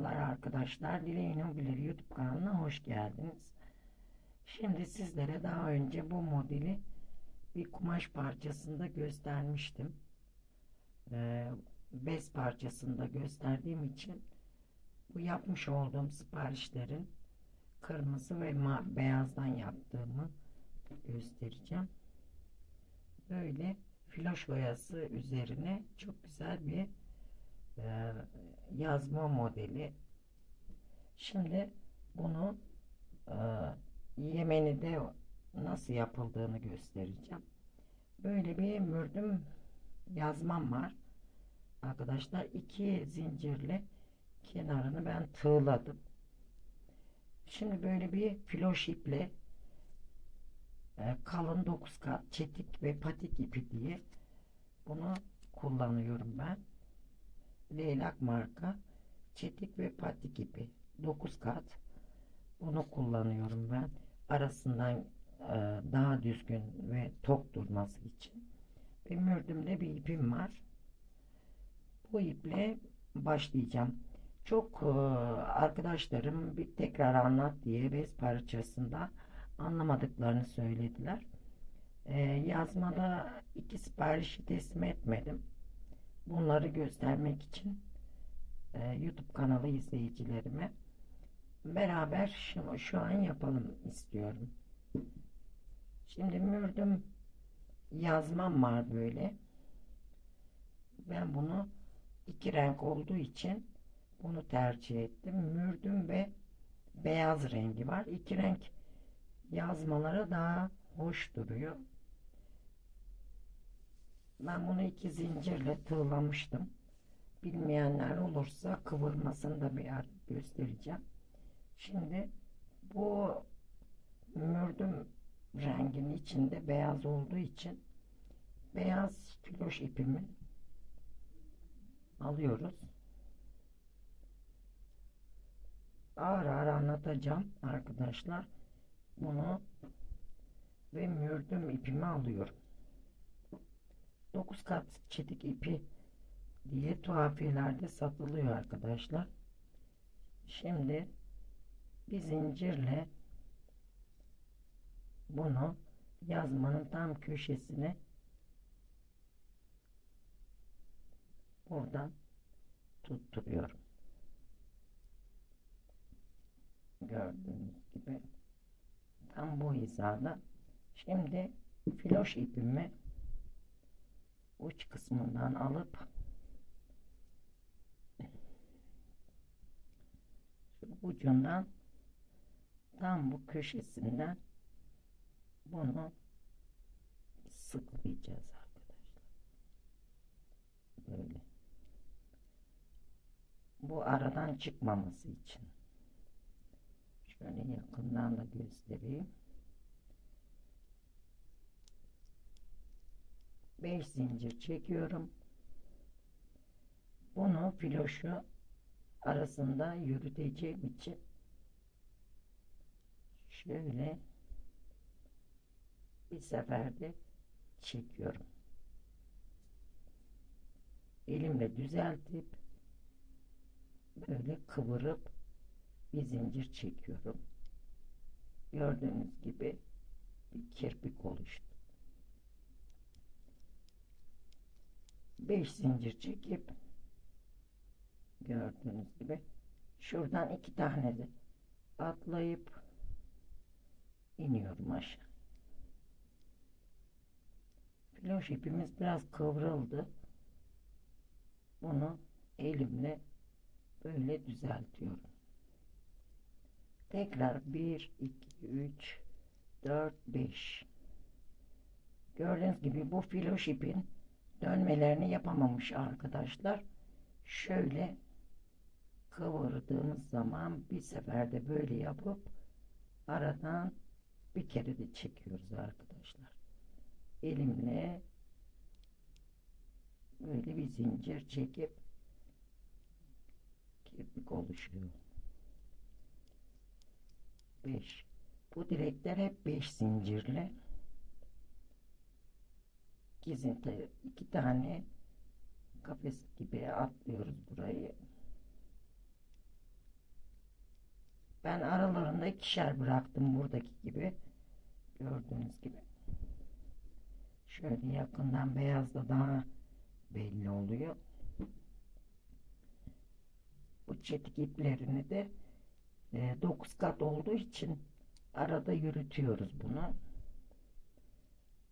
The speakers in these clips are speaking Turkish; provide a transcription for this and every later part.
Merhabalar arkadaşlar. Dileğinin Bilir YouTube kanalına hoş geldiniz. Şimdi sizlere daha önce bu modeli bir kumaş parçasında göstermiştim. Ee, bez parçasında gösterdiğim için bu yapmış olduğum siparişlerin kırmızı ve beyazdan yaptığımı göstereceğim. Böyle floş boyası üzerine çok güzel bir e, yazma modeli. Şimdi bunu e, Yemen'de nasıl yapıldığını göstereceğim. Böyle bir mürdüm yazmam var. Arkadaşlar iki zincirle kenarını ben tığladım. Şimdi böyle bir floş iple e, kalın 9 kat çetik ve patik ipi diye bunu kullanıyorum ben. Leylak marka çetik ve patik ipi 9 kat. Bunu kullanıyorum ben. Arasından e, daha düzgün ve tok durması için. Ve mürdümde bir ipim var. Bu iple başlayacağım. Çok e, arkadaşlarım bir tekrar anlat diye bez parçasında anlamadıklarını söylediler. E, yazmada iki siparişi teslim etmedim bunları göstermek için e, YouTube kanalı izleyicilerime beraber şu, şu an yapalım istiyorum. Şimdi mürdüm yazmam var böyle. Ben bunu iki renk olduğu için bunu tercih ettim. Mürdüm ve beyaz rengi var. İki renk yazmaları daha hoş duruyor. Ben bunu iki zincirle tığlamıştım. Bilmeyenler olursa kıvırmasını da bir yer göstereceğim. Şimdi bu mürdüm renginin içinde beyaz olduğu için beyaz filoş ipimi alıyoruz. Ağır ağır anlatacağım arkadaşlar. Bunu ve mürdüm ipimi alıyorum. 9 kat çetik ipi diye tuhafiyelerde satılıyor arkadaşlar. Şimdi bir zincirle bunu yazmanın tam köşesine buradan tutturuyorum. Gördüğünüz gibi tam bu hizada. Şimdi filoş ipimi uç kısmından alıp ucundan tam bu köşesinden bunu sıklayacağız arkadaşlar. Böyle. Bu aradan çıkmaması için. Şöyle yakından da göstereyim. 5 zincir çekiyorum. Bunu filoşu arasında yürüteceğim için şöyle bir seferde çekiyorum. Elimle düzeltip böyle kıvırıp bir zincir çekiyorum. Gördüğünüz gibi bir kirpik oluştu. 5 zincir çekip gördüğünüz gibi şuradan iki tane de atlayıp iniyorum aşağı. Filoş ipimiz biraz kıvrıldı. Bunu elimle böyle düzeltiyorum. Tekrar 1, 2, 3, 4, 5. Gördüğünüz gibi bu filoş ipin dönmelerini yapamamış arkadaşlar. Şöyle kıvırdığımız zaman bir seferde böyle yapıp aradan bir kere de çekiyoruz arkadaşlar. Elimle böyle bir zincir çekip kirpik oluşuyor. 5 bu direkler hep 5 zincirle gezinti iki tane kafes gibi atlıyoruz burayı Ben aralarında ikişer bıraktım buradaki gibi. Gördüğünüz gibi. Şöyle yakından beyaz da daha belli oluyor. Bu çetik iplerini de 9 kat olduğu için arada yürütüyoruz bunu.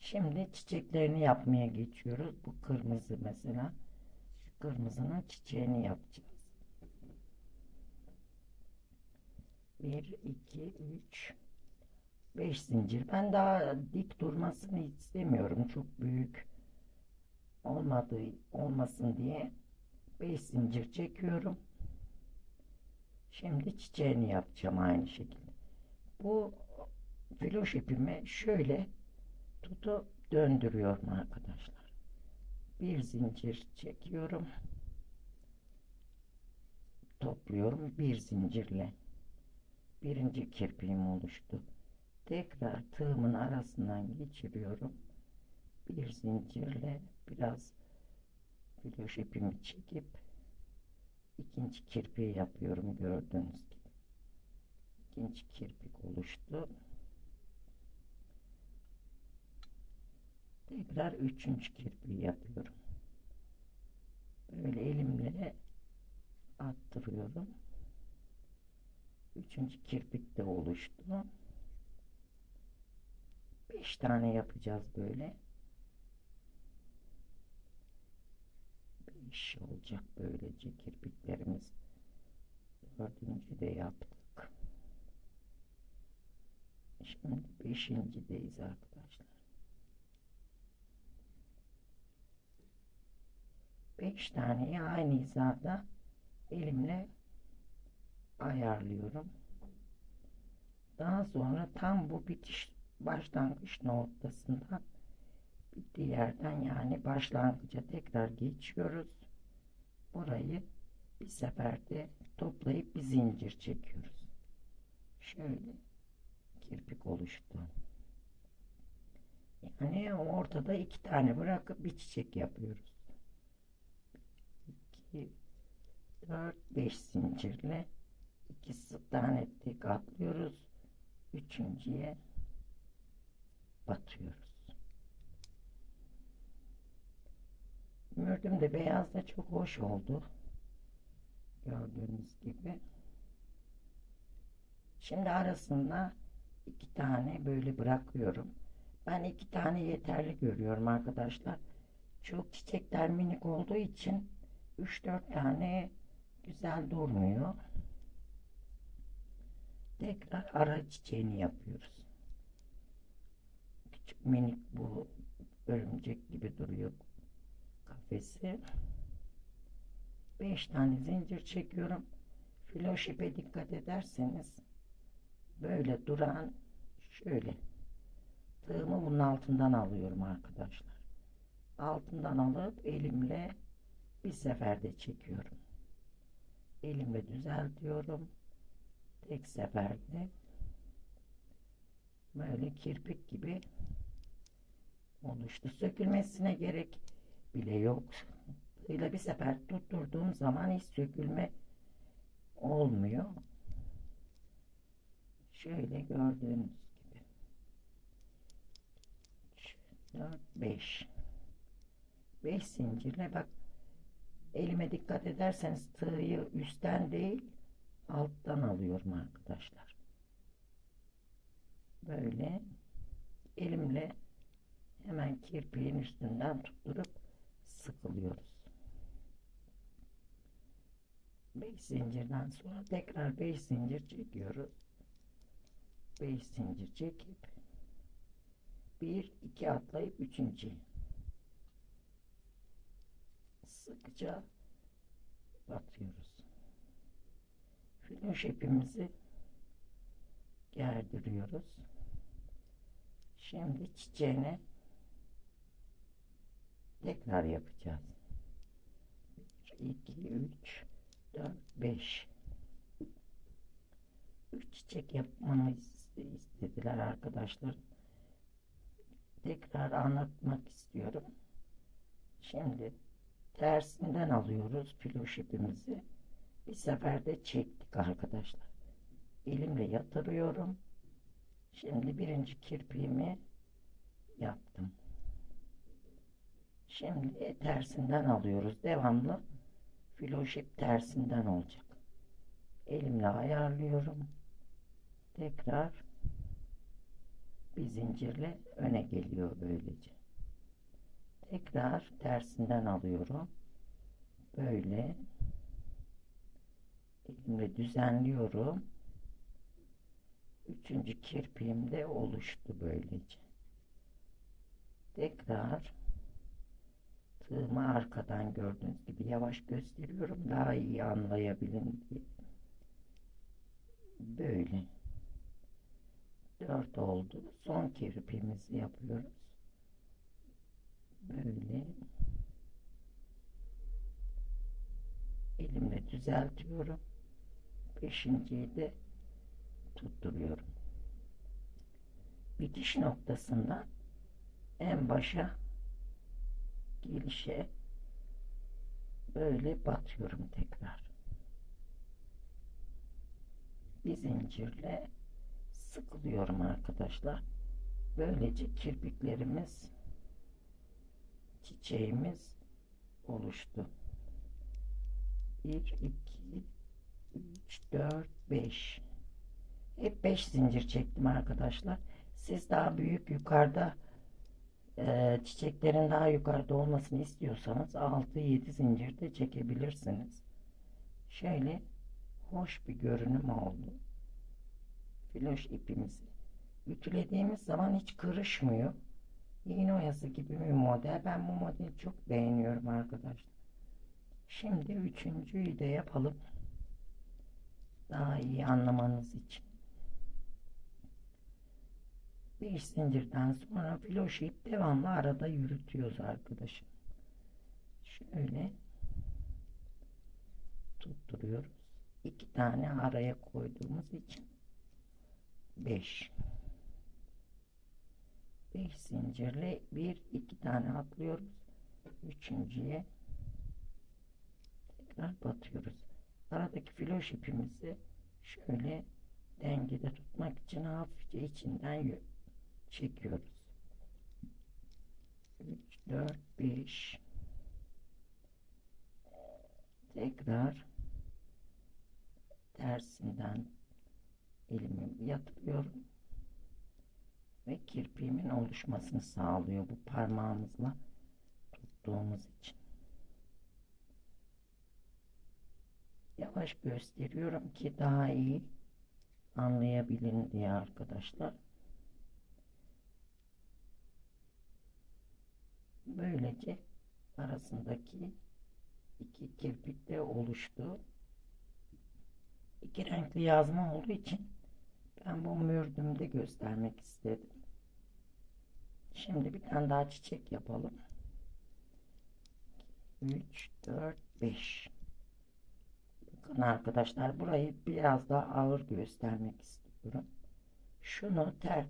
Şimdi çiçeklerini yapmaya geçiyoruz. Bu kırmızı mesela. Şu kırmızının çiçeğini yapacağız. 1, 2, 3, 5 zincir. Ben daha dik durmasını istemiyorum. Çok büyük olmadığı olmasın diye 5 zincir çekiyorum. Şimdi çiçeğini yapacağım aynı şekilde. Bu filoş ipimi şöyle tutup döndürüyorum arkadaşlar. Bir zincir çekiyorum. Topluyorum bir zincirle. Birinci kirpiğim oluştu. Tekrar tığımın arasından geçiriyorum. Bir zincirle biraz filoş ipimi çekip ikinci kirpiği yapıyorum gördüğünüz gibi. İkinci kirpik oluştu. Tekrar üçüncü kirpiği yapıyorum. Böyle elimle attırıyorum. Üçüncü kirpik de oluştu. Beş tane yapacağız böyle. Beş olacak böylece kirpiklerimiz. Dördüncü de yaptık. Şimdi beşinci beşincideyiz artık. 5 taneyi aynı hizada elimle ayarlıyorum. Daha sonra tam bu bitiş başlangıç noktasından bittiği yerden yani başlangıca tekrar geçiyoruz. Burayı bir seferde toplayıp bir zincir çekiyoruz. Şöyle kirpik oluştu. Yani ortada iki tane bırakıp bir çiçek yapıyoruz. 2 4 5 zincirle iki tane tek atlıyoruz. Üçüncüye batıyoruz. Mürdüm de beyaz da çok hoş oldu. Gördüğünüz gibi. Şimdi arasında iki tane böyle bırakıyorum. Ben iki tane yeterli görüyorum arkadaşlar. Çok çiçekler minik olduğu için 3-4 tane güzel durmuyor. Tekrar ara çiçeğini yapıyoruz. Küçük minik bu örümcek gibi duruyor kafesi. 5 tane zincir çekiyorum. Filoş ipe dikkat ederseniz böyle duran şöyle tığımı bunun altından alıyorum arkadaşlar. Altından alıp elimle bir seferde çekiyorum. Elimle düzeltiyorum. Tek seferde böyle kirpik gibi oluştu. Sökülmesine gerek bile yok. Tığla bir sefer tutturduğum zaman hiç sökülme olmuyor. Şöyle gördüğünüz gibi. 4 5 5 zincirle bak elime dikkat ederseniz tığı üstten değil alttan alıyorum arkadaşlar. Böyle elimle hemen kirpiğin üstünden tutturup sıkılıyoruz. 5 zincirden sonra tekrar 5 zincir çekiyoruz. 5 zincir çekip 1 2 atlayıp 3. sıkıca batıyoruz. Finoş ipimizi gerdiriyoruz. Şimdi çiçeğini tekrar yapacağız. 2 3 4 5 3 çiçek yapmamı istediler arkadaşlar. Tekrar anlatmak istiyorum. Şimdi tersinden alıyoruz filoş ipimizi. Bir seferde çektik arkadaşlar. elimle yatırıyorum. Şimdi birinci kirpiğimi yaptım. Şimdi tersinden alıyoruz. Devamlı filoşip tersinden olacak. Elimle ayarlıyorum. Tekrar bir zincirle öne geliyor böylece. Tekrar tersinden alıyorum. Böyle elimle düzenliyorum. Üçüncü kirpiğim de oluştu böylece. Tekrar tığımı arkadan gördüğünüz gibi yavaş gösteriyorum daha iyi anlayabilin diye. Böyle. Dört oldu. Son kirpiğimizi yapıyoruz. Böyle. Elimle düzeltiyorum. Beşinciyi de tutturuyorum. Bitiş noktasından en başa gelişe böyle batıyorum tekrar. Bir zincirle sıkılıyorum arkadaşlar. Böylece kirpiklerimiz çiçeğimiz oluştu. 1 2 3 4 5 hep 5 zincir çektim arkadaşlar. Siz daha büyük yukarıda e, çiçeklerin daha yukarıda olmasını istiyorsanız 6-7 zincir de çekebilirsiniz. Şöyle hoş bir görünüm oldu. Filoş ipimizi ütülediğimiz zaman hiç kırışmıyor. İğne oyası gibi bir model. Ben bu modeli çok beğeniyorum arkadaşlar. Şimdi üçüncüyü de yapalım. Daha iyi anlamanız için. 5 zincirden sonra filoş ip devamlı arada yürütüyoruz arkadaşım. Şöyle tutturuyoruz. İki tane araya koyduğumuz için 5 5 zincirle bir iki tane atlıyoruz. Üçüncüye tekrar batıyoruz. Aradaki filoş ipimizi şöyle dengede tutmak için hafifçe içinden çekiyoruz. 3 4 5 tekrar tersinden elimi yatırıyorum ve kirpiğimin oluşmasını sağlıyor bu parmağımızla tuttuğumuz için. Yavaş gösteriyorum ki daha iyi anlayabilin diye arkadaşlar. Böylece arasındaki iki kirpik de oluştu. İki renkli yazma olduğu için ben bu mürdümde göstermek istedim. Şimdi bir tane daha çiçek yapalım. 3, 4, 5. Bakın arkadaşlar burayı biraz daha ağır göstermek istiyorum. Şunu ters,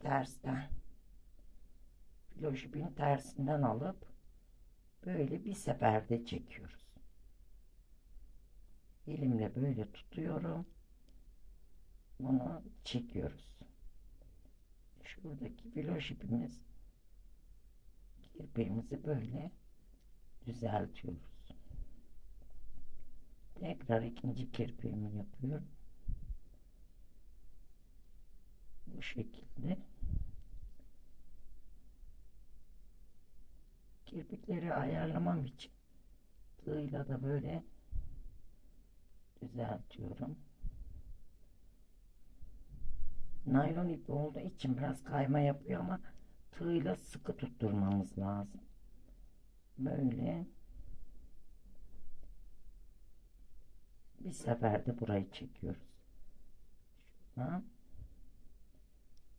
tersten filoşipin tersinden alıp böyle bir seferde çekiyoruz. Elimle böyle tutuyorum. Bunu çekiyoruz. Şuradaki filoş ipimiz kirpiğimizi böyle düzeltiyoruz. Tekrar ikinci kirpiğimi yapıyorum. Bu şekilde. kirpikleri ayarlamam için tığla da böyle düzeltiyorum. Naylon ip olduğu için biraz kayma yapıyor ama tığla sıkı tutturmamız lazım. Böyle bir seferde burayı çekiyoruz. Şuradan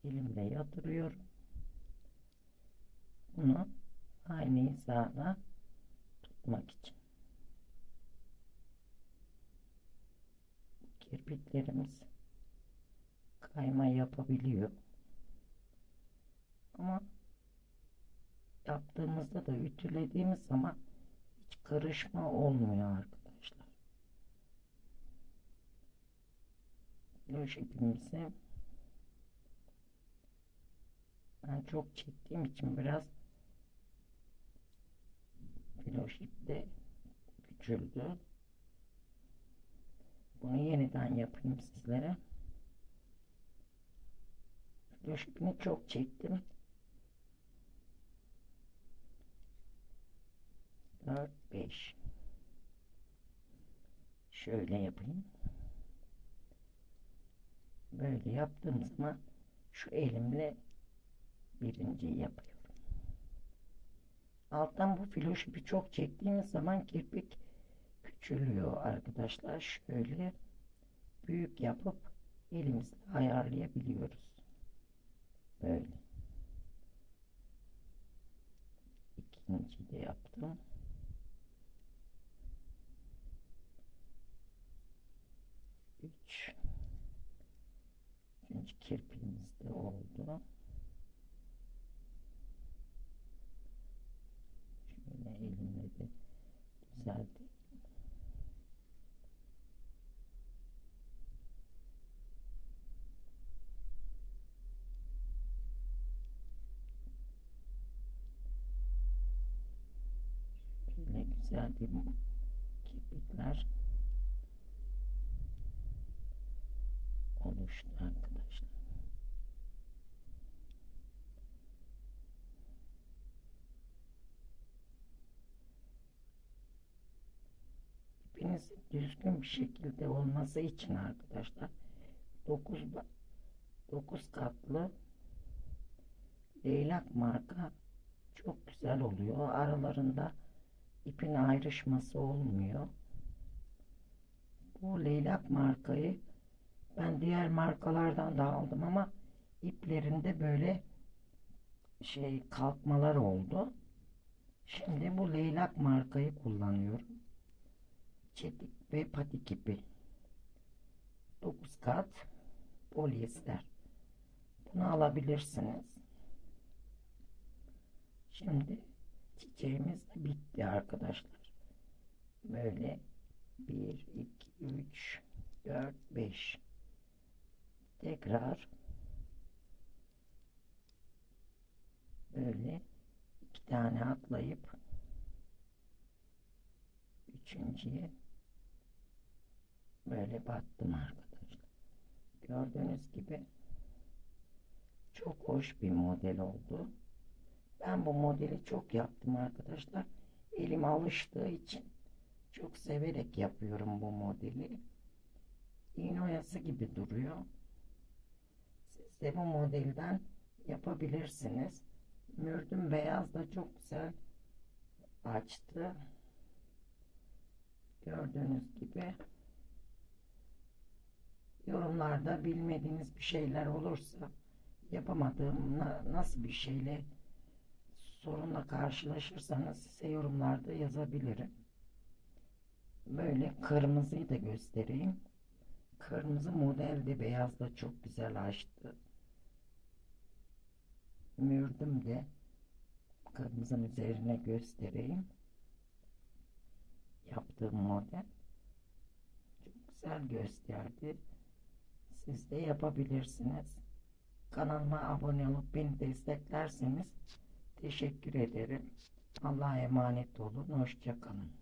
elimle yatırıyorum. Bunu aynı hizada tutmak için. Kirpiklerimiz kayma yapabiliyor. Ama yaptığımızda da ütülediğimiz zaman hiç karışma olmuyor arkadaşlar. Filoş ipimizi ben çok çektiğim için biraz filoş ip de küçüldü. Bunu yeniden yapayım sizlere. İpini çok çektim. 4 5 Şöyle yapayım. Böyle yaptığım zaman şu elimle birinciyi yapıyorum. Alttan bu filoş çok çektiğimiz zaman kirpik küçülüyor arkadaşlar. Şöyle büyük yapıp elimizle ayarlayabiliyoruz. Böyle. İkinci de yaptım. Üç. Üçüncü kirpiğimiz de oldu. Şöyle elimle de düzelteyim. Şöyle güzel bir kirpikler oluştu arkadaşlar. İpiniz düzgün bir şekilde olması için arkadaşlar 9 9 katlı leylak marka çok güzel oluyor. Aralarında ipin ayrışması olmuyor. Bu leylak markayı ben diğer markalardan da aldım ama iplerinde böyle şey kalkmalar oldu. Şimdi bu leylak markayı kullanıyorum. Çetik ve patik ipi. 9 kat polyester. Bunu alabilirsiniz. Şimdi çiçeğimiz de bitti arkadaşlar. Böyle 1, 2, 3, 4, 5 tekrar böyle iki tane atlayıp üçüncüye böyle battım arkadaşlar. Gördüğünüz gibi çok hoş bir model oldu. Ben bu modeli çok yaptım arkadaşlar. Elim alıştığı için çok severek yapıyorum bu modeli. İğne oyası gibi duruyor. Siz de bu modelden yapabilirsiniz. Mürdüm beyaz da çok güzel açtı. Gördüğünüz gibi yorumlarda bilmediğiniz bir şeyler olursa yapamadığım na- nasıl bir şeyle sorunla karşılaşırsanız size yorumlarda yazabilirim. Böyle kırmızıyı da göstereyim. Kırmızı modelde beyaz da çok güzel açtı. Mürdüm de kırmızının üzerine göstereyim. Yaptığım model çok güzel gösterdi. Siz de yapabilirsiniz. Kanalıma abone olup beni desteklerseniz teşekkür ederim. Allah'a emanet olun. Hoşçakalın.